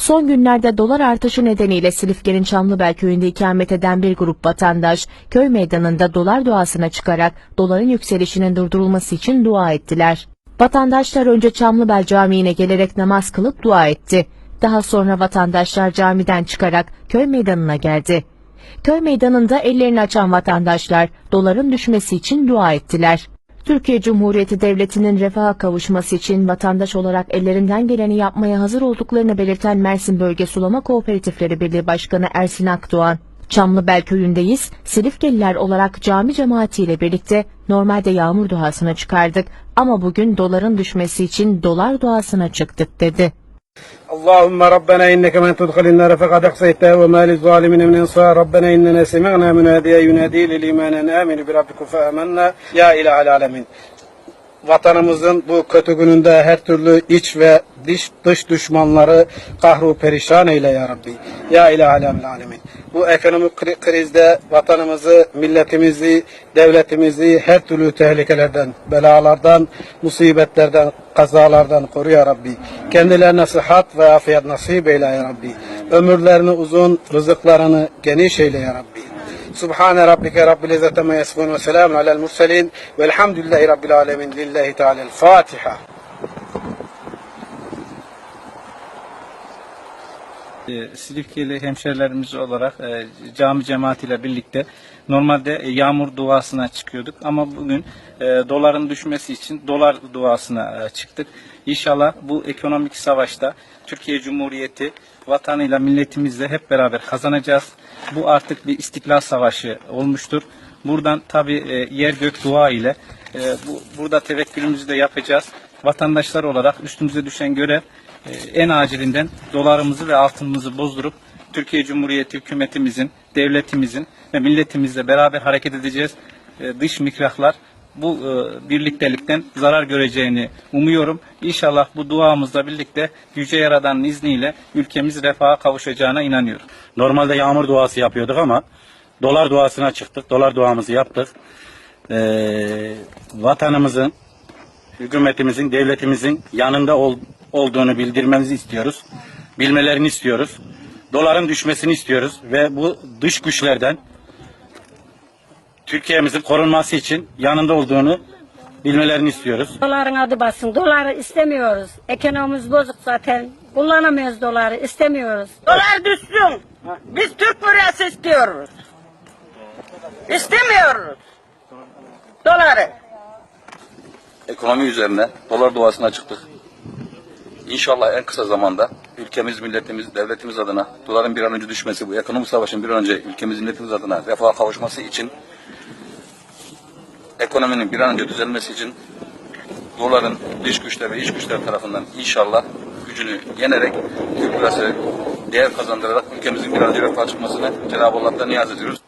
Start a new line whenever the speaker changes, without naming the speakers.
Son günlerde dolar artışı nedeniyle Silifke'nin Çamlıbel köyünde ikamet eden bir grup vatandaş köy meydanında dolar duasına çıkarak doların yükselişinin durdurulması için dua ettiler. Vatandaşlar önce Çamlıbel Camii'ne gelerek namaz kılıp dua etti. Daha sonra vatandaşlar camiden çıkarak köy meydanına geldi. Köy meydanında ellerini açan vatandaşlar doların düşmesi için dua ettiler. Türkiye Cumhuriyeti Devleti'nin refaha kavuşması için vatandaş olarak ellerinden geleni yapmaya hazır olduklarını belirten Mersin Bölge Sulama Kooperatifleri Birliği Başkanı Ersin Akdoğan, Çamlıbel köyündeyiz, Silifkeliler olarak cami cemaatiyle birlikte normalde yağmur duasına çıkardık ama bugün doların düşmesi için dolar duasına çıktık dedi.
اللهم ربنا إنك من تدخل النار فقد أقصيته وما للظالمين من أنصار ربنا إننا سمعنا مناديا ينادي للإيمان أن آمنوا بربكم فآمنا يا إله العالمين Vatanımızın bu kötü gününde her türlü iç ve dış, dış düşmanları kahru perişan eyle ya Rabbi. Ya ilahel alemin. Bu ekonomik kri- krizde vatanımızı, milletimizi, devletimizi her türlü tehlikelerden, belalardan, musibetlerden, kazalardan koru ya Rabbi. Kendilerine sıhhat ve afiyet nasip eyle ya Rabbi. Ömürlerini uzun, rızıklarını geniş eyle ya Rabbi. Subhane rabbike rabbil izzete ve selamun alel murselin velhamdülillahi rabbil alemin lillahi teala'l Fatiha.
E, Silifkeli hemşerilerimiz olarak e, cami cemaatiyle birlikte normalde e, yağmur duasına çıkıyorduk ama bugün e, doların düşmesi için dolar duasına e, çıktık. İnşallah bu ekonomik savaşta Türkiye Cumhuriyeti vatanıyla milletimizle hep beraber kazanacağız. Bu artık bir istiklal savaşı olmuştur. Buradan tabi yer gök dua ile bu, burada tevekkülümüzü de yapacağız. Vatandaşlar olarak üstümüze düşen görev en acilinden dolarımızı ve altınımızı bozdurup Türkiye Cumhuriyeti hükümetimizin, devletimizin ve milletimizle beraber hareket edeceğiz. E, dış mihraklar bu e, birliktelikten zarar göreceğini umuyorum. İnşallah bu duamızla birlikte Yüce Yaradan'ın izniyle ülkemiz refaha kavuşacağına inanıyorum.
Normalde yağmur duası yapıyorduk ama dolar duasına çıktık. Dolar duamızı yaptık. Ee, vatanımızın, hükümetimizin, devletimizin yanında ol- olduğunu bildirmemizi istiyoruz. Bilmelerini istiyoruz. Doların düşmesini istiyoruz ve bu dış güçlerden Türkiye'mizin korunması için yanında olduğunu bilmelerini istiyoruz.
Doların adı bassın. Doları istemiyoruz. Ekonomimiz bozuk zaten. Kullanamıyoruz doları. istemiyoruz.
Dolar düşsün. Biz Türk lirası istiyoruz. İstemiyoruz. Doları.
ekonomi üzerine dolar duasına çıktık. İnşallah en kısa zamanda ülkemiz, milletimiz, devletimiz adına doların bir an önce düşmesi, bu ekonomik savaşın bir an önce ülkemiz, milletimiz adına refaha kavuşması için ekonominin bir an önce düzelmesi için doların dış güçler ve iç güçler tarafından inşallah gücünü yenerek Türk lirası değer kazandırarak ülkemizin bir an önce refaha çıkmasını Cenab-ı Allah'tan niyaz ediyoruz.